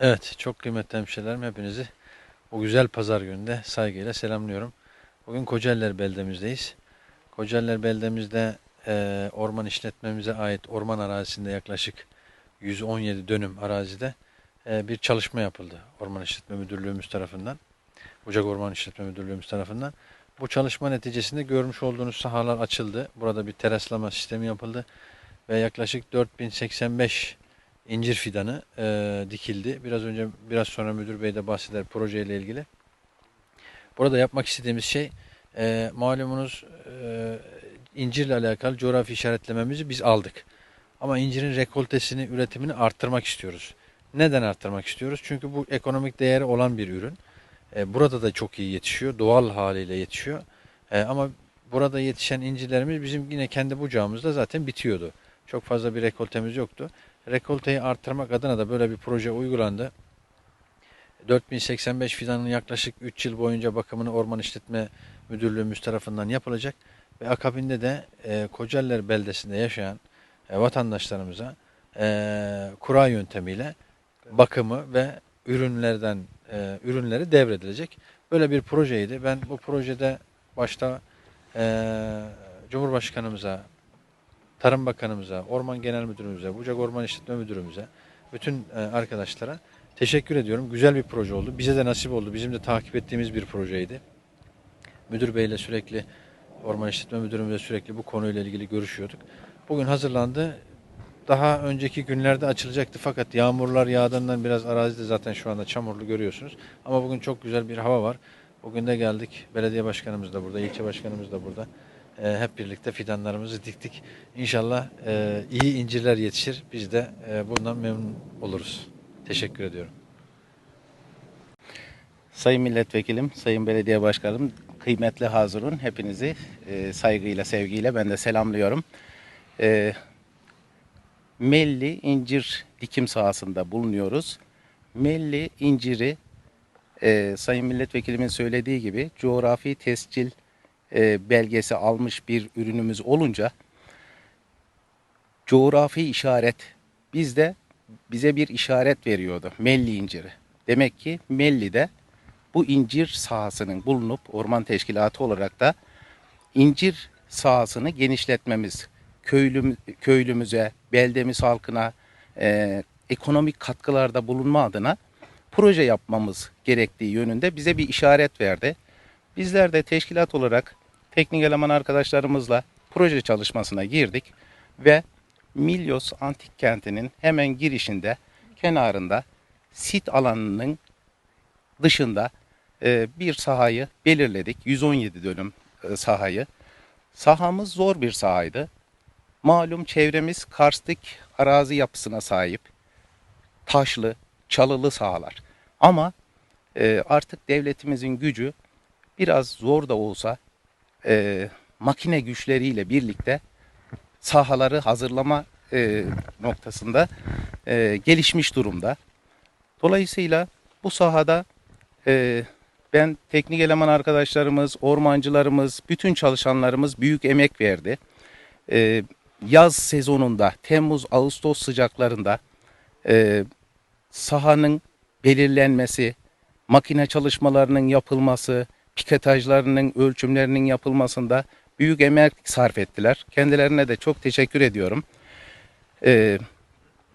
Evet, çok kıymetli hemşehrilerim hepinizi bu güzel pazar gününde saygıyla selamlıyorum. Bugün Kocaeliler beldemizdeyiz. Kocaeliler beldemizde e, orman işletmemize ait orman arazisinde yaklaşık 117 dönüm arazide e, bir çalışma yapıldı Orman İşletme Müdürlüğümüz tarafından. Bucak Orman İşletme Müdürlüğümüz tarafından. Bu çalışma neticesinde görmüş olduğunuz sahalar açıldı. Burada bir teraslama sistemi yapıldı ve yaklaşık 4085 incir fidanı e, dikildi. Biraz önce biraz sonra müdür bey de bahseder projeyle ilgili. Burada yapmak istediğimiz şey e, malumunuz e, incirle alakalı coğrafi işaretlememizi biz aldık. Ama incirin rekoltesini, üretimini arttırmak istiyoruz. Neden arttırmak istiyoruz? Çünkü bu ekonomik değeri olan bir ürün. E, burada da çok iyi yetişiyor. Doğal haliyle yetişiyor. E, ama burada yetişen incirlerimiz bizim yine kendi bucağımızda zaten bitiyordu. Çok fazla bir rekoltemiz yoktu. Rekolteyi arttırmak adına da böyle bir proje uygulandı. 4085 fidanın yaklaşık 3 yıl boyunca bakımını Orman İşletme Müdürlüğümüz tarafından yapılacak ve akabinde de e, Kocaeliler beldesinde yaşayan e, vatandaşlarımıza e, kura yöntemiyle bakımı ve ürünlerden e, ürünleri devredilecek. Böyle bir projeydi. Ben bu projede başta e, Cumhurbaşkanımıza, Tarım Bakanımıza, Orman Genel Müdürümüze, Bucak Orman İşletme Müdürümüze, bütün e, arkadaşlara teşekkür ediyorum. Güzel bir proje oldu. Bize de nasip oldu. Bizim de takip ettiğimiz bir projeydi. Müdür Bey'le sürekli, Orman İşletme Müdürümüzle sürekli bu konuyla ilgili görüşüyorduk. Bugün hazırlandı. Daha önceki günlerde açılacaktı fakat yağmurlar yağdığından biraz arazide zaten şu anda çamurlu görüyorsunuz. Ama bugün çok güzel bir hava var. Bugün de geldik. Belediye başkanımız da burada, ilçe başkanımız da burada. E, hep birlikte fidanlarımızı diktik. İnşallah e, iyi incirler yetişir. Biz de e, bundan memnun oluruz. Teşekkür ediyorum. Sayın Milletvekilim, Sayın Belediye Başkanım, kıymetli hazırın hepinizi saygıyla, sevgiyle ben de selamlıyorum. E, Melli incir dikim sahasında bulunuyoruz. Melli inciri Sayın Milletvekilimin söylediği gibi coğrafi tescil e, belgesi almış bir ürünümüz olunca coğrafi işaret bizde bize bir işaret veriyordu. Melli inciri. Demek ki Melli'de bu incir sahasının bulunup orman teşkilatı olarak da incir sahasını genişletmemiz, köylüm, köylümüze, beldemiz halkına e, ekonomik katkılarda bulunma adına proje yapmamız gerektiği yönünde bize bir işaret verdi. Bizler de teşkilat olarak teknik eleman arkadaşlarımızla proje çalışmasına girdik ve Milyos Antik Kenti'nin hemen girişinde, kenarında sit alanının dışında e, bir sahayı belirledik. 117 dönüm e, sahayı. Sahamız zor bir sahaydı. Malum çevremiz karstik arazi yapısına sahip. Taşlı, çalılı sahalar. Ama e, artık devletimizin gücü biraz zor da olsa e, makine güçleriyle birlikte sahaları hazırlama e, noktasında e, gelişmiş durumda. Dolayısıyla bu sahada e, ben teknik eleman arkadaşlarımız, ormancılarımız, bütün çalışanlarımız büyük emek verdi. E, yaz sezonunda, Temmuz-Ağustos sıcaklarında e, sahanın belirlenmesi, makine çalışmalarının yapılması, piketajlarının ölçümlerinin yapılmasında büyük emek sarf ettiler. Kendilerine de çok teşekkür ediyorum. E,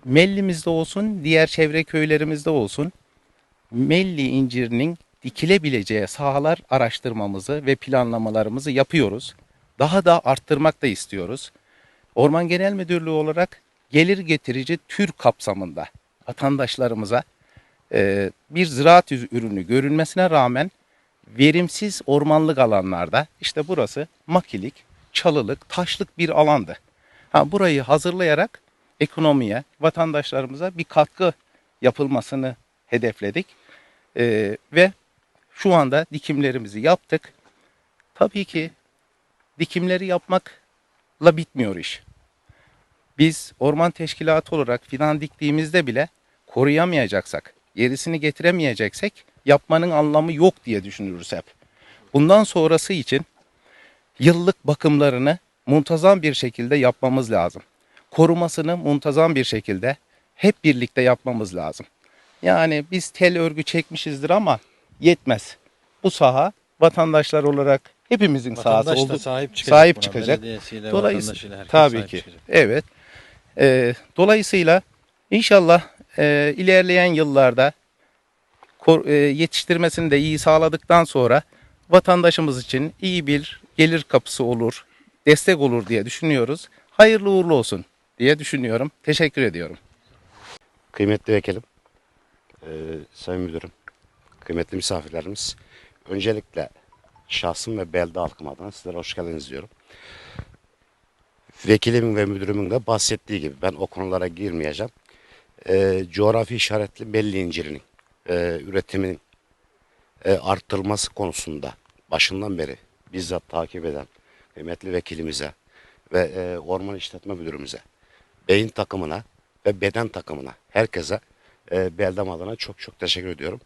Melli'mizde olsun, diğer çevre köylerimizde olsun Melli incirinin dikilebileceği sahalar araştırmamızı ve planlamalarımızı yapıyoruz. Daha da arttırmak da istiyoruz. Orman Genel Müdürlüğü olarak gelir getirici tür kapsamında vatandaşlarımıza e, bir ziraat ürünü görünmesine rağmen verimsiz ormanlık alanlarda işte burası makilik, çalılık, taşlık bir alandı. Ha, burayı hazırlayarak ekonomiye, vatandaşlarımıza bir katkı yapılmasını hedefledik. Ee, ve şu anda dikimlerimizi yaptık. Tabii ki dikimleri yapmakla bitmiyor iş. Biz orman teşkilatı olarak fidan diktiğimizde bile koruyamayacaksak, gerisini getiremeyeceksek yapmanın anlamı yok diye düşünürüz hep. Bundan sonrası için yıllık bakımlarını muntazam bir şekilde yapmamız lazım. Korumasını muntazam bir şekilde hep birlikte yapmamız lazım. Yani biz tel örgü çekmişizdir ama yetmez. Bu saha vatandaşlar olarak hepimizin sahası Vatandaş da oldu. sahip çıkacak. sahip buna. çıkacak. Dolayısıyla tabii sahip ki. çıkacak. Evet. Ee, dolayısıyla inşallah e, ilerleyen yıllarda e, yetiştirmesini de iyi sağladıktan sonra vatandaşımız için iyi bir gelir kapısı olur, destek olur diye düşünüyoruz. Hayırlı uğurlu olsun diye düşünüyorum. Teşekkür ediyorum. Kıymetli vekilim, eee sayın müdürüm, kıymetli misafirlerimiz. Öncelikle şahsım ve belde halkım adına sizlere hoş geldiniz diyorum. Vekilimin ve müdürümün de bahsettiği gibi ben o konulara girmeyeceğim. Eee, coğrafi işaretli belli incirinin eee, üretiminin eee, arttırılması konusunda başından beri bizzat takip eden kıymetli vekilimize ve eee, orman işletme müdürümüze, beyin takımına ve beden takımına herkese e, beldem adına çok çok teşekkür ediyorum.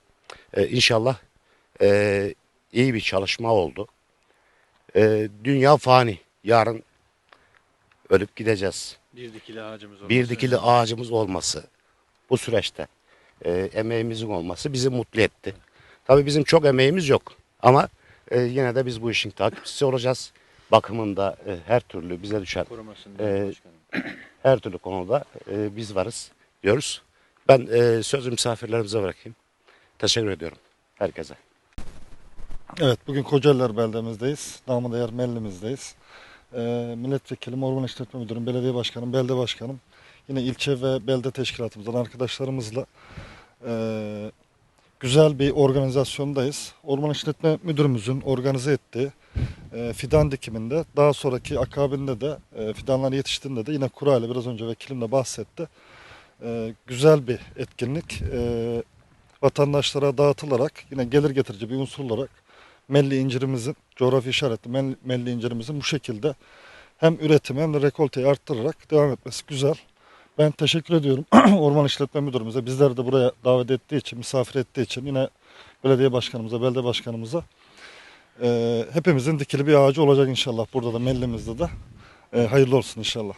E, inşallah e, iyi bir çalışma oldu. E, dünya fani. Yarın ölüp gideceğiz. Bir dikili ağacımız olması. Bir dikili ağacımız olması bu süreçte e, emeğimizin olması bizi mutlu etti. Tabii bizim çok emeğimiz yok ama e, yine de biz bu işin takipçisi olacağız. Bakımında e, her türlü bize düşen başkanım. her türlü konuda e, biz varız diyoruz. Ben e, sözü misafirlerimize bırakayım. Teşekkür ediyorum herkese. Evet, bugün Kocaeliler beldemizdeyiz. Namı değer Mellimizdeyiz. Ee, milletvekilim, Orman İşletme Müdürüm, Belediye Başkanım, Belde Başkanım, yine ilçe ve belde teşkilatımızdan arkadaşlarımızla e, güzel bir organizasyondayız. Orman İşletme Müdürümüzün organize ettiği e, fidan dikiminde, daha sonraki akabinde de e, fidanlar yetiştiğinde de yine kura ile biraz önce vekilim bahsetti. E, güzel bir etkinlik. E, vatandaşlara dağıtılarak yine gelir getirici bir unsur olarak melli incirimizin, coğrafi işaretli mel- melli incirimizin bu şekilde hem üretimi hem de rekolteyi arttırarak devam etmesi güzel. Ben teşekkür ediyorum Orman İşletme Müdürümüze. Bizleri de buraya davet ettiği için, misafir ettiği için yine belediye başkanımıza, belde başkanımıza Ee, hepimizin dikili bir ağacı olacak inşallah burada da mellimizde de. Ee, hayırlı olsun inşallah.